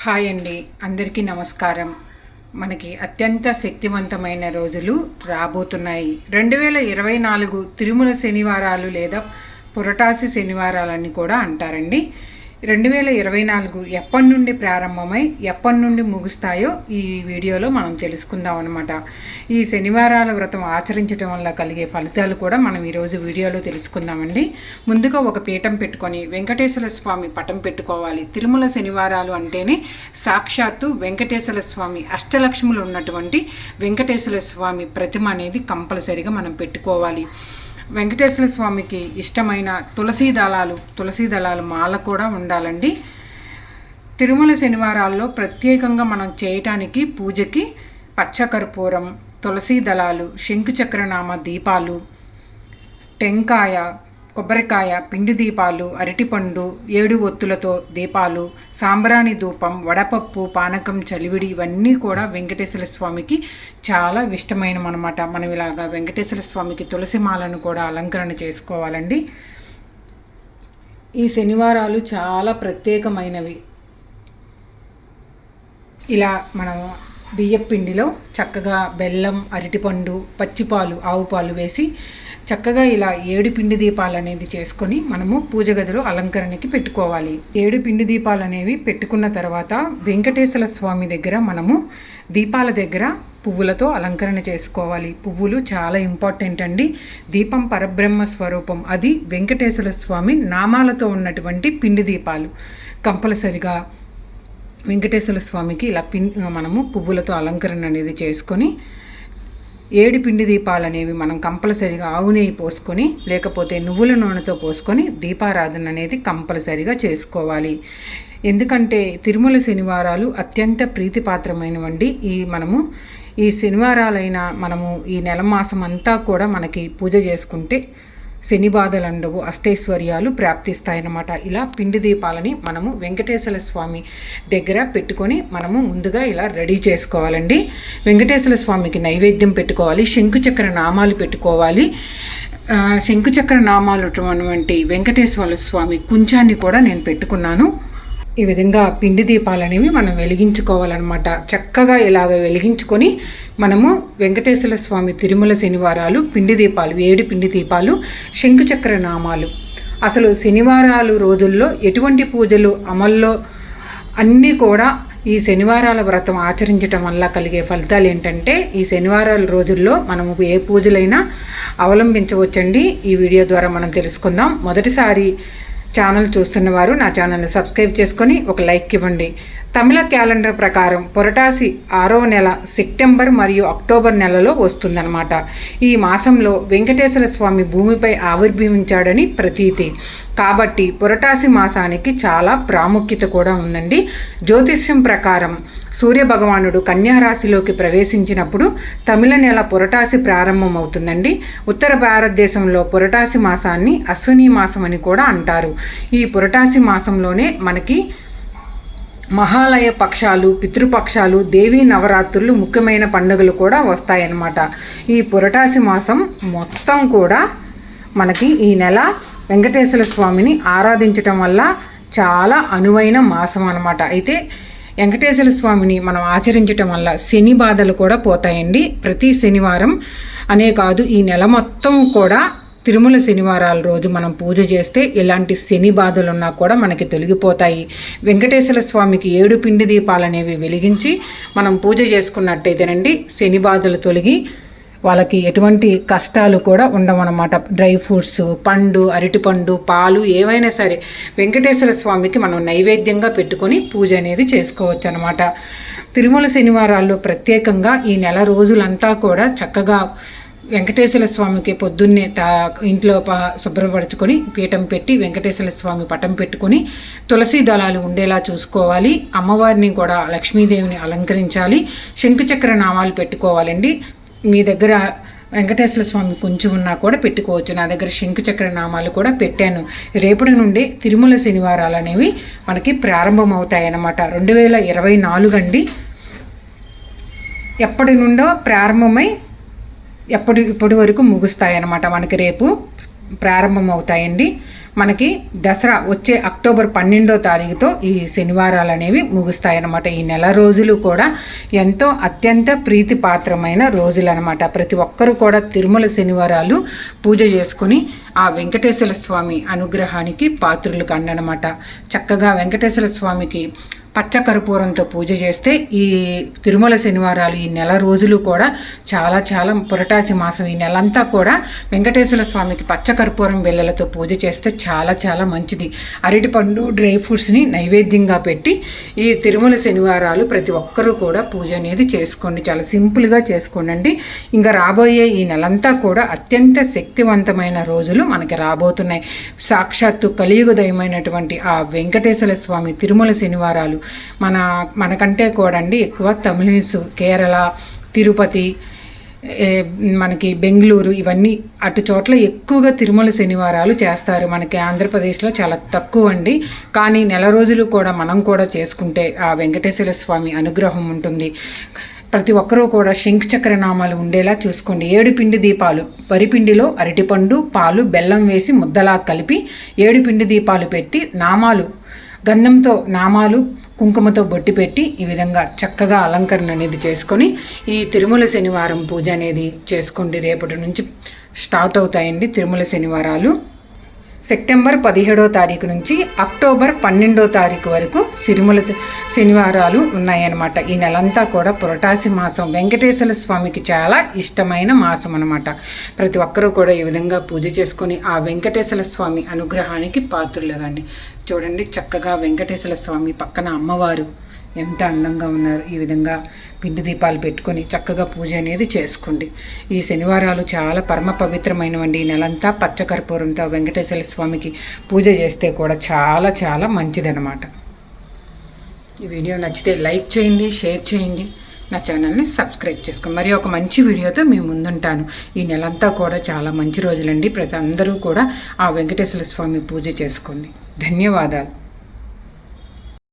Hi అండి అందరికీ నమస్కారం. మనకి అత్యంత శక్తివంతమైన రోజులు రాబోతున్నాయి. రెండు వేల ఇరవై నాలుగు తిరుమల శనివారాలు లేదా పురటాసి శనివారాలని కూడా అంటారండి. రెండు వేల ఇరవై నాలుగు ఎప్పటి నుండి ప్రారంభమై ఎప్పటి నుండి ముగుస్తాయో ఈ వీడియోలో మనం తెలుసుకుందాం అనమాట ఈ శనివారాల వ్రతం ఆచరించడం వల్ల కలిగే ఫలితాలు కూడా మనం ఈరోజు వీడియోలో తెలుసుకుందామండి. ముందుగా ఒక పీఠం పెట్టుకొని వెంకటేశ్వర స్వామి పటం పెట్టుకోవాలి. తిరుమల శనివారాలు అంటేనే సాక్షాత్తు వెంకటేశ్వర స్వామి అష్టలక్ష్ములు ఉన్నటువంటి వెంకటేశ్వర స్వామి ప్రతిమ అనేది కంపల్సరిగా మనం పెట్టుకోవాలి. వెంకటేశ్వర స్వామికి ఇష్టమైన తులసీ దళాలు తులసీ దళాలు మాల కూడా ఉండాలండి. తిరుమల శనివారాల్లో ప్రత్యేకంగా మనం చేయటానికి పూజకి పచ్చకర్పూరం తులసీ దళాలు శంకుచక్రనామ దీపాలు టెంకాయ కొబ్బరికాయ పిండి దీపాలు అరటిపండు ఏడు ఒత్తులతో దీపాలు సాంబ్రాణి ధూపం వడపప్పు పానకం చలివిడి ఇవన్నీ కూడా వెంకటేశ్వర స్వామికి చాలా ఇష్టమైన అనమాట మనం ఇలాగా వెంకటేశ్వర స్వామికి తులసి మాలను కూడా అలంకరణ చేసుకోవాలండి. ఈ శనివారాలు చాలా ప్రత్యేకమైనవి. ఇలా మనం బియ్యపిండిలో చక్కగా బెల్లం అరటిపండు పచ్చిపాలు ఆవు పాలు వేసి చక్కగా ఇలా ఏడు పిండి దీపాలు అనేది చేసుకొని మనము పూజ గదిలో అలంకరణకి పెట్టుకోవాలి. ఏడు పిండి దీపాలు అనేవి పెట్టుకున్న తర్వాత వెంకటేశ్వర స్వామి దగ్గర మనము దీపాల దగ్గర పువ్వులతో అలంకరణ చేసుకోవాలి. పువ్వులు చాలా ఇంపార్టెంట్ అండి. దీపం పరబ్రహ్మ స్వరూపం. అది వెంకటేశ్వర స్వామి నామాలతో ఉన్నటువంటి పిండి దీపాలు. కంపల్సరిగా వెంకటేశ్వర స్వామికి ఇలా పిన్ మనము పువ్వులతో అలంకరణ అనేది చేసుకొని ఏడు పిండి దీపాలనేవి మనం కంపల్సరిగా ఆవు నెయ్యి పోసుకొని లేకపోతే నువ్వుల నూనెతో పోసుకొని దీపారాధన అనేది కంపల్సరిగా చేసుకోవాలి. ఎందుకంటే తిరుమల శనివారాలు అత్యంత ప్రీతిపాత్రమైనవండి. ఈ మనము ఈ శనివారాలైన మనము ఈ నెల మాసం అంతా కూడా మనకి పూజ చేసుకుంటే శని బాధలండవు అష్టైశ్వర్యాలు ప్రాప్తిస్తాయన్నమాట. ఇలా పిండి దీపాలని మనము వెంకటేశ్వర స్వామి దగ్గర పెట్టుకొని మనము ముందుగా ఇలా రెడీ చేసుకోవాలండి. వెంకటేశ్వర స్వామికి నైవేద్యం పెట్టుకోవాలి శంకుచక్ర నామాలు పెట్టుకోవాలి. శంకుచక్ర నామాలు అటువంటి వెంకటేశ్వర స్వామి కుంచాన్ని కూడా నేను పెట్టుకున్నాను. ఈ విధంగా పిండి దీపాలనేవి మనం వెలిగించుకోవాలన్నమాట. చక్కగా ఇలాగ వెలిగించుకొని మనము వెంకటేశ్వర స్వామి తిరుమల శనివారాలు పిండి దీపాలు ఏడు పిండి దీపాలు శంకుచక్ర నామాలు. అసలు శనివారాలు రోజుల్లో ఎటువంటి పూజలు అమల్లో అన్నీ కూడా ఈ శనివారాల వ్రతం ఆచరించటం వల్ల కలిగే ఫలితాలు ఏంటంటే ఈ శనివారాల రోజుల్లో మనము ఏ పూజలైనా అవలంబించవచ్చండి. ఈ వీడియో ద్వారా మనం తెలుసుకుందాం. మొదటిసారి ఛానల్ చూస్తున్నవారు నా ఛానల్ని సబ్స్క్రైబ్ చేసుకొని ఒక లైక్ ఇవ్వండి. తమిళ క్యాలెండర్ ప్రకారం పొరటాసి ఆరవ నెల సెప్టెంబర్ మరియు అక్టోబర్ నెలలో వస్తుందన్నమాట. ఈ మాసంలో వెంకటేశ్వర స్వామి భూమిపై ఆవిర్భవించాడని ప్రతీతి. కాబట్టి పొరటాసి మాసానికి చాలా ప్రాముఖ్యత కూడా ఉందండి. జ్యోతిష్యం ప్రకారం సూర్యభగవానుడు కన్యారాశిలోకి ప్రవేశించినప్పుడు తమిళ నెల పొరటాసి ప్రారంభమవుతుందండి. ఉత్తర భారతదేశంలో పొరటాసి మాసాన్ని అశ్విని మాసం అని కూడా అంటారు. ఈ పొరటాసి మాసంలోనే మనకి మహాలయ పక్షాలు పితృపక్షాలు దేవీ నవరాత్రులు ముఖ్యమైన పండుగలు కూడా వస్తాయన్నమాట. ఈ పురటాసి మాసం మొత్తం కూడా మనకి ఈ నెల వెంకటేశ్వర స్వామిని ఆరాధించటం వల్ల చాలా అనువైన మాసం అనమాట అయితే వెంకటేశ్వర స్వామిని మనం ఆచరించటం వల్ల శని బాధలు కూడా పోతాయండి. ప్రతి శనివారం అనే కాదు ఈ నెల మొత్తం కూడా తిరుమల శనివారాల రోజు మనం పూజ చేస్తే ఎలాంటి శని బాధలు ఉన్నా కూడా మనకి తొలగిపోతాయి. వెంకటేశ్వర స్వామికి ఏడు పిండి దీపాలు అనేవి వెలిగించి మనం పూజ చేసుకున్నట్టయితేనండి శని బాధలు తొలగి వాళ్ళకి ఎటువంటి కష్టాలు కూడా ఉండవన్నమాట. డ్రై ఫ్రూట్స్ పండు అరటిపండు పాలు ఏవైనా సరే వెంకటేశ్వర స్వామికి మనం నైవేద్యంగా పెట్టుకొని పూజ అనేది చేసుకోవచ్చు అనమాట తిరుమల శనివారాల్లో ప్రత్యేకంగా ఈ నెల రోజులంతా కూడా చక్కగా వెంకటేశ్వర స్వామికి పొద్దున్నే తా ఇంట్లో శుభ్రపరచుకొని పీఠం పెట్టి వెంకటేశ్వర స్వామి పటం పెట్టుకొని తులసి దళాలు ఉండేలా చూసుకోవాలి. అమ్మవారిని కూడా లక్ష్మీదేవిని అలంకరించాలి. శంకుచక్ర నామాలు పెట్టుకోవాలండి. మీ దగ్గర వెంకటేశ్వర స్వామి కొంచెం ఉన్నా కూడా పెట్టుకోవచ్చు. నా దగ్గర శంఖచక్ర నామాలు కూడా పెట్టాను. రేపటి నుండి తిరుమల శనివారాలు అనేవి మనకి ప్రారంభమవుతాయన్నమాట. రెండు వేల ఇరవై నాలుగు అండి. ఎప్పటి నుండో ప్రారంభమై ఎప్పటి ఇప్పటి వరకు ముగుస్తాయన్నమాట. మనకి రేపు ప్రారంభమవుతాయండి. మనకి దసరా వచ్చే అక్టోబర్ పన్నెండో తారీఖుతో ఈ శనివారాలు అనేవి ముగుస్తాయి అన్నమాట ఈ నెల రోజులు కూడా ఎంతో అత్యంత ప్రీతిపాత్రమైన రోజులు అనమాట ప్రతి ఒక్కరూ కూడా తిరుమల శనివారాలు పూజ చేసుకుని ఆ వెంకటేశ్వర స్వామి అనుగ్రహానికి పాత్రులు కండనమాట చక్కగా వెంకటేశ్వర స్వామికి పచ్చకర్పూరంతో పూజ చేస్తే ఈ తిరుమల శనివారాలు ఈ నెల రోజులు కూడా చాలా చాలా పురటాసి మాసం. ఈ నెలంతా కూడా వెంకటేశ్వర స్వామికి పచ్చకర్పూరం బిళ్ళలతో పూజ చేస్తే చాలా చాలా మంచిది. అరటిపండు డ్రై ఫ్రూట్స్ని నైవేద్యంగా పెట్టి ఈ తిరుమల శనివారాలు ప్రతి ఒక్కరూ కూడా పూజ అనేది చేసుకోండి. చాలా సింపుల్గా చేసుకోనండి. ఇంకా రాబోయే ఈ నెలంతా కూడా అత్యంత శక్తివంతమైన రోజులు మనకి రాబోతున్నాయి. సాక్షాత్తు కలియుగదయమైనటువంటి ఆ వెంకటేశ్వర స్వామి తిరుమల శనివారాలు మన మనకంటే కూడా అండి ఎక్కువ తమిళన్స్ కేరళ తిరుపతి మనకి బెంగళూరు ఇవన్నీ అటు చోట్ల ఎక్కువగా తిరుమల శనివారాలు చేస్తారు. మనకి ఆంధ్రప్రదేశ్లో చాలా తక్కువ అండి కానీ నెల రోజులు కూడా మనం కూడా చేసుకుంటే ఆ వెంకటేశ్వర స్వామి అనుగ్రహం ఉంటుంది. ప్రతి ఒక్కరూ కూడా శంఖచక్ర నామాలు ఉండేలా చూసుకోండి. ఏడు పిండి దీపాలు. వరిపిండిలో అరటిపండు పాలు బెల్లం వేసి ముద్దలా కలిపి ఏడు పిండి దీపాలు పెట్టి నామాలు గంధంతో నామాలు కుంకుమతో బొట్టి పెట్టి ఈ విధంగా చక్కగా అలంకరణ అనేది చేసుకొని ఈ తిరుమల శనివారం పూజ అనేది చేసుకోండి. రేపటి నుంచి స్టార్ట్ అవుతాయండి తిరుమల శనివారాలు. సెప్టెంబర్ పదిహేడో తారీఖు నుంచి అక్టోబర్ పన్నెండో తారీఖు వరకు సిరిముల శనివారాలు ఉన్నాయన్నమాట. ఈ నెలంతా కూడా పురటాసి మాసం వెంకటేశ్వర స్వామికి చాలా ఇష్టమైన మాసం అన్నమాట ప్రతి ఒక్కరూ కూడా ఈ విధంగా పూజ చేసుకొని ఆ వెంకటేశ్వర స్వామి అనుగ్రహానికి పాత్రులుగాండి. చూడండి చక్కగా వెంకటేశ్వర స్వామి పక్కన అమ్మవారు ఎంత అందంగా ఉన్నారు. ఈ విధంగా పిండి దీపాలు పెట్టుకొని చక్కగా పూజ అనేది చేసుకోండి. ఈ శనివారాలు చాలా పరమ పవిత్రమైనవండి. ఈ నెలంతా పచ్చకర్పూరంతో వెంకటేశ్వర స్వామికి పూజ చేస్తే కూడా చాలా చాలా మంచిదన్నమాట. ఈ వీడియో నచ్చితే లైక్ చేయండి షేర్ చేయండి. నా ఛానల్ని సబ్స్క్రైబ్ చేసుకోండి. మరి ఒక మంచి వీడియోతో మీ ముందుంటాను. ఈ నెలంతా కూడా చాలా మంచి రోజులండి. ప్రతి అందరూ కూడా ఆ వెంకటేశ్వర స్వామి పూజ చేసుకోండి. ధన్యవాదాలు.